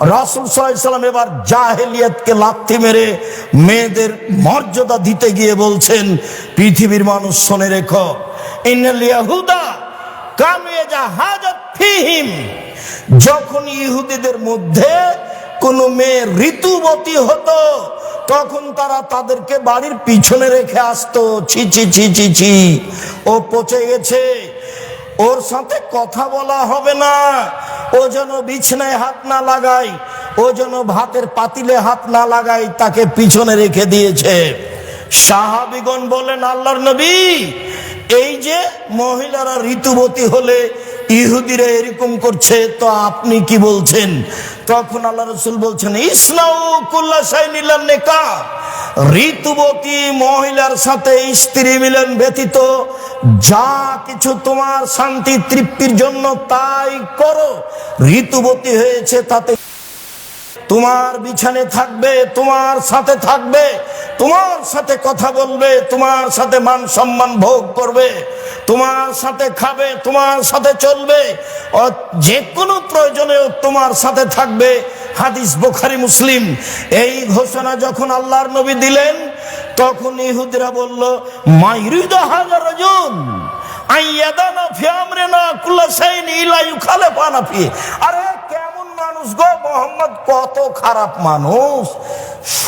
রাসুল সাল্লাম এবার জাহেলিয়াতকে লাথি মেরে মেয়েদের মর্যাদা দিতে গিয়ে বলছেন, পৃথিবীর মানুষ শোনে রেখো ইয়াহুদা কানু হাজাত ফিহিম। যখন ইহুদিদের মধ্যে কোনো মেয়ে ঋতুবতী হতো, তখন তারা তাদেরকে বাড়ির পিছনে রেখে আসতো, ছি ছি ছি ছি ছি। ও পচে গেছে। ওর সাথে কথা বলা হবে না। ও যেন বিছনায় হাত না লাগায়, ও যেন ভাতের পাতিলে হাত না লাগায়, তাকে পিছনে রেখে দিয়েছে। সাহাবিগণ বলেন, আল্লাহর নবী, এই যে মহিলারা ঋতুবতী হলে ইহুদিরা এরকম করছে, তো আপনি কি বলছেন? তখন আল্লাহ রসুল বলছেন নেকা ঋতুবতী মহিলার সাথে স্ত্রী মিলন ব্যতীত যা কিছু তোমার শান্তি তৃপ্তির জন্য তাই করো। ঋতুবতী হয়েছে তাতে তোমার বিছানে থাকবে, তোমার সাথে থাকবে। তোমার সাথে কথা বলবে, তোমার সাথে মান সম্মান ভোগ করবে, তোমার সাথে খাবে, তোমার সাথে চলবে যে কোনো প্রয়োজনে তোমার সাথে থাকবে। হাদিস বোখারি, মুসলিম। এই ঘোষণা যখন আল্লাহর নবী দিলেন, তখন ইহুদিরা বলল মাইরিদ হাজার আইয়াদানা আরে, কেমন মানুষ গো, মোহাম্মদ কত খারাপ মানুষ।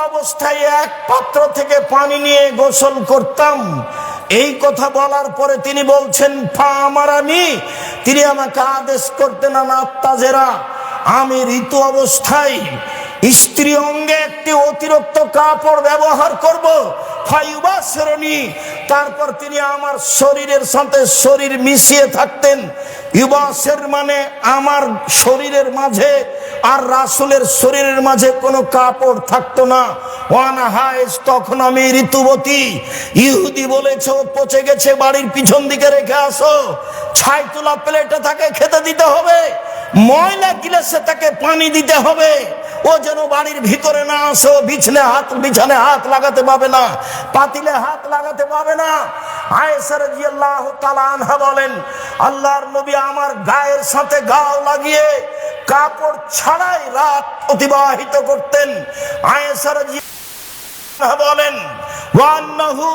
অবস্থায় এক পাত্র থেকে পানি নিয়ে গোসল করতাম। এই কথা বলার পরে তিনি বলছেন আমার আমি। তিনি আমাকে আদেশ করতেন আত্মাজেরা আমি ঋতু অবস্থায় স্ত্রী অঙ্গে একটি অতিরিক্ত কাপড় ব্যবহার করব। ফাইবা শ্রেণি তারপর তিনি আমার শরীরের সাথে শরীর মিশিয়ে থাকতেন। ইবাসের মানে আমার শরীরের মাঝে আর রাসুলের শরীরের মাঝে কোনো কাপড় থাকতো না। ওয়ান হাইস তখন আমি ঋতুবতী, ইহুদি বলেছ পচে গেছে, বাড়ির পিছন দিকে রেখে আসো। ছাই তোলা প্লেটে তাকে খেতে দিতে হবে, ময়লা গিলাসে তাকে পানি দিতে হবে। ও যেন বাড়ির ভিতরে না আসো বিছনে হাত বিছানে হাত লাগাতে পাবে না, পাতিলে হাত লাগাতে পাবে না। তাআলা আনহা বলেন, আল্লাহর নবী আমার গায়ের সাথে গাও লাগিয়ে কাপড় ছাড়াই রাত অতিবাহিত করতেন। রাদিয়াল্লাহু বলেন, ওয়ান্নাহু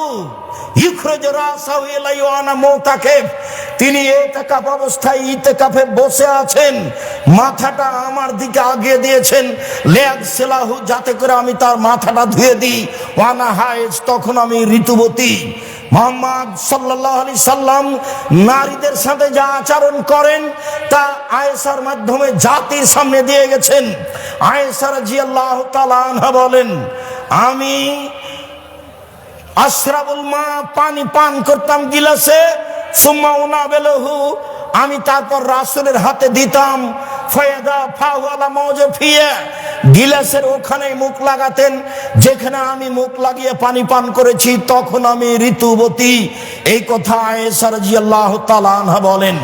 ইখরাজ রাসাহু ইলা ইয়ানা মুতাকিফ তিনি ইতিকাফ অবস্থায় ইতিকাফে বসে আছেন। মাথাটা আমার দিকে আগিয়ে দিয়েছেন। লেগ সেলাহু, যাতে করে আমি তার মাথাটা ধুয়ে দিই। ওয়ানা হায়েজ, তখন আমি ঋতুবতী। মোহাম্মদ সাল্লাহ আলি সাল্লাম নারীদের সাথে যা আচরণ করেন, তা আয়েসার মাধ্যমে জাতির সামনে দিয়ে গেছেন। আয়েসার জি আল্লাহ তালা বলেন, আমি আশরাবুল মা পানি পান করতাম গিলাসে, সুম্মা উনা বেলহু আমি তারপর রাসুলের হাতে দিতাম। ফয়েদা ফাওয়ালা মৌজে গিলাসের ওখানে মুখ লাগাতেন। যেখানে আমি মুখ লাগিয়ে পানি পান করেছি, তখন আমি ঋতুবতী। এই কথা আয়েশা রাদিয়াল্লাহু তাআলা আনহা বলেন।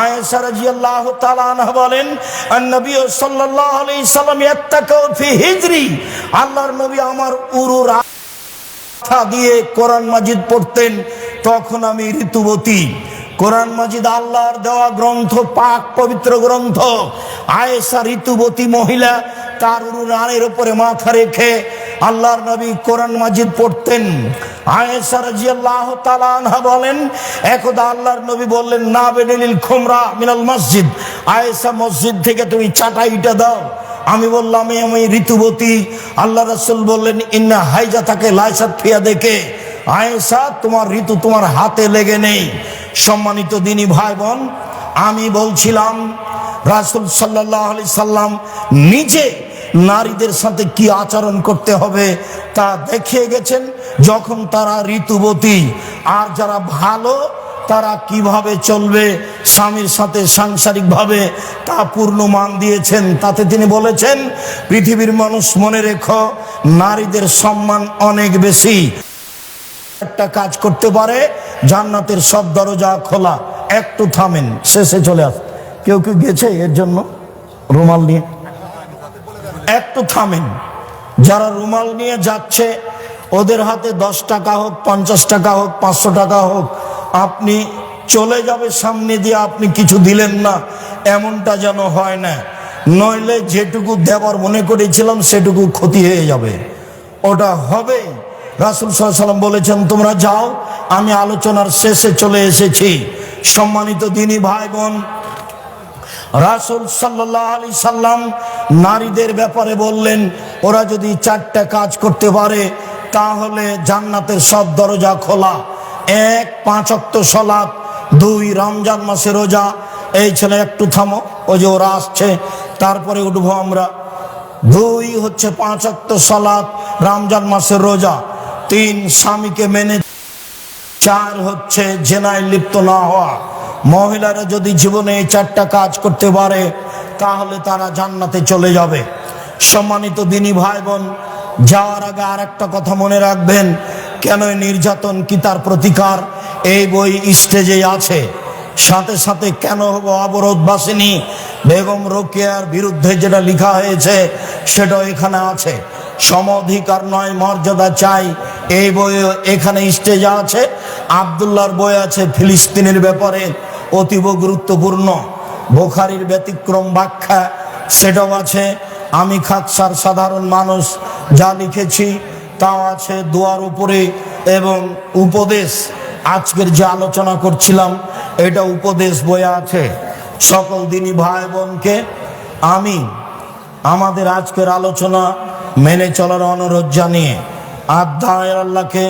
আয়েশা রাদিয়াল্লাহু তাআলা আনহা বলেন নবী সাল্লাল্লাহু আলাইহি সাল্লাম ইয়াত্তাকাউ হিজরি। আল্লাহর নবী আমার উরুর দিয়ে কোরআন মাজিদ পড়তেন, তখন আমি ঋতুবতী। কোরআন মাজিদ আল্লাহর দেওয়া গ্রন্থ, পাক পবিত্র গ্রন্থ। আয়েশা ঋতুবতী মহিলা তার উরুরানের উপরে মাথা রেখে আল্লাহর নবী কোরআন মাজিদ পড়তেন। আয়েশা রাদিয়াল্লাহু তাআলা আনহা বলেন, একদা আল্লাহর নবী বললেন, না বেনিল খুমরা মিনাল মসজিদ। আয়েশা মসজিদ থেকে তুমি চাটাইটা দাও। আমি বললাম, "এ আমি ঋতুবতী। আল্লাহ রাসূল বললেন, ইন্না হাইজা তাকে লাইসাত ফিয়া দেখে আয়েশা, তোমার ঋতু তোমার হাতে লেগে নেই। সম্মানিত দিনী ভাই বোন আমি বলছিলাম, রাসূল সাল্লাহ আলি সাল্লাম নিজে নারীদের সাথে কি আচরণ করতে হবে তা দেখিয়ে গেছেন, যখন তারা ঋতুবতী। আর যারা ভালো, তারা কীভাবে চলবে, স্বামীর সাথে সাংসারিকভাবে তা পূর্ণ মান দিয়েছেন, তাতে তিনি বলেছেন, পৃথিবীর মানুষ মনে রেখো, নারীদের সম্মান অনেক বেশি। একটা কাজ করতে পারে, জান্নাতের সব দরজা খোলা। একটু থামেন, শেষে চলে আস। কেউ কেউ গেছে এর জন্য রুমাল নিয়ে? একটু থামেন। যারা রুমাল নিয়ে যাচ্ছে, ওদের হাতে দশ টাকা হোক, পঞ্চাশ টাকা হোক, পাঁচশো টাকা হোক, আপনি চলে যাবে সামনে দিয়ে আপনি কিছু দিলেন না, এমনটা যেন হয় না। নইলে যেটুকু দেবার মনে করেছিলাম, সেটুকু ক্ষতি হয়ে যাবে। ওটা হবে রাসুল সাল্লাম বলেছেন, তোমরা যাও, আমি আলোচনার শেষে চলে এসেছি। সম্মানিত দিনী ভাই বোন রাসুল সাল্লাহ আলি সাল্লাম নারীদের ব্যাপারে বললেন, ওরা যদি চারটা কাজ করতে পারে, তাহলে জান্নাতের সব দরজা খোলা। এক, পাঁচ অক্ত সলাপ দুই, রমজান মাসে রোজা। এই ছেলে, একটু থামো ও যে ওরা আসছে, তারপরে উঠবো আমরা। দুই, হচ্ছে পাঁচ অক্ত সলাপ রমজান মাসের রোজা। তিন স্বামীকে মেনে চার হচ্ছে জেনায় লিপ্ত না হওয়া। মহিলারা যদি জীবনে এই চারটা কাজ করতে পারে, তাহলে তারা জান্নাতে চলে যাবে। সম্মানিত দিনী ভাই বোন যাওয়ার আগে আর একটা কথা মনে রাখবেন কেন নির্যাতন কি তার প্রতিকার? এই বই স্টেজে আছে। সাথে সাথে কেন হব অবরোধ বাসিনী বেগম রোকেয়ার বিরুদ্ধে যেটা লেখা হয়েছে, সেটাও এখানে আছে। সম অধিকার নয়, মর্যাদা চাই এই বই এখানে স্টেজে আছে আবদুল্লার বই আছে ফিলিস্তিনের ব্যাপারে অতীব গুরুত্বপূর্ণ। বোখারির ব্যতিক্রম ব্যাখ্যা সেটাও আছে। আমি খাকসার সাধারণ মানুষ, যা লিখেছি তাও আছে দোয়ার উপরে এবং উপদেশ। আজকের যে আলোচনা করছিলাম, এটা উপদেশ বইয়ে আছে। সকল দিনই ভাই বোনকে আমি আমাদের আজকের আলোচনা মেনে চলার অনুরোধ জানিয়ে আধ্যায় আল্লাহকে